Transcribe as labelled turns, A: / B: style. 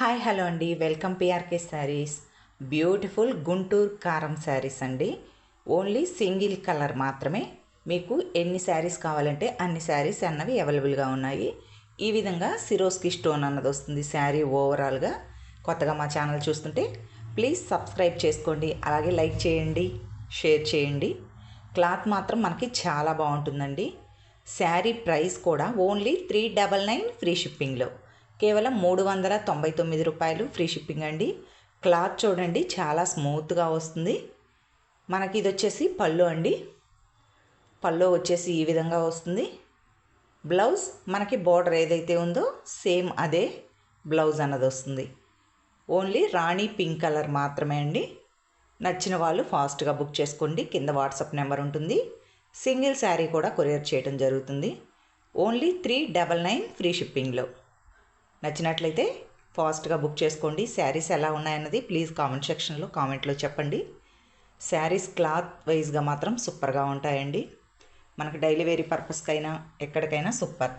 A: Hi hello అండి. Welcome PRK sarees. Beautiful Guntur Karam sarees అండి. Only single colour మాత్రమే. మీకు ఎన్ని శారీస్ కావాలంటే అన్ని శారీస్ అన్నవి అవైలబుల్గా ఉన్నాయి. ఈ విధంగా సిరోస్కి స్టోన్ అన్నది వస్తుంది శారీ ఓవరాల్గా. కొత్తగా మా ఛానల్ చూస్తుంటే ప్లీజ్ సబ్స్క్రైబ్ చేసుకోండి. అలాగే లైక్ చేయండి షేర్ చేయండి. క్లాత్ మాత్రం మనకి చాలా బాగుంటుందండి. శారీ ప్రైస్ కూడా only three double nine free షిప్పింగ్లో. కేవలం మూడు వందల తొంభై తొమ్మిది రూపాయలు ఫ్రీ షిప్పింగ్ అండి. క్లాత్ చూడండి చాలా స్మూత్గా వస్తుంది. మనకి ఇది వచ్చేసి పళ్ళు అండి. పళ్ళు వచ్చేసి ఈ విధంగా వస్తుంది. బ్లౌజ్ మనకి బార్డర్ ఏదైతే ఉందో సేమ్ అదే బ్లౌజ్ అన్నది వస్తుంది. ఓన్లీ రాణి పింక్ కలర్ మాత్రమే అండి. నచ్చిన వాళ్ళు ఫాస్ట్గా బుక్ చేసుకోండి. కింద వాట్సాప్ నెంబర్ ఉంటుంది. సింగిల్ శారీ కూడా కొరియర్ చేయడం జరుగుతుంది. Only three double nine free షిప్పింగ్లో. నచ్చినట్లయితే ఫాస్ట్గా బుక్ చేసుకోండి. శారీస్ ఎలా ఉన్నాయన్నది ప్లీజ్ కామెంట్ సెక్షన్లో కామెంట్లో చెప్పండి. శారీస్ క్లాత్ వైజ్గా మాత్రం సూపర్గా ఉంటాయండి. మనకు డైలీ వేరీ పర్పస్కైనా ఎక్కడికైనా సూపర్.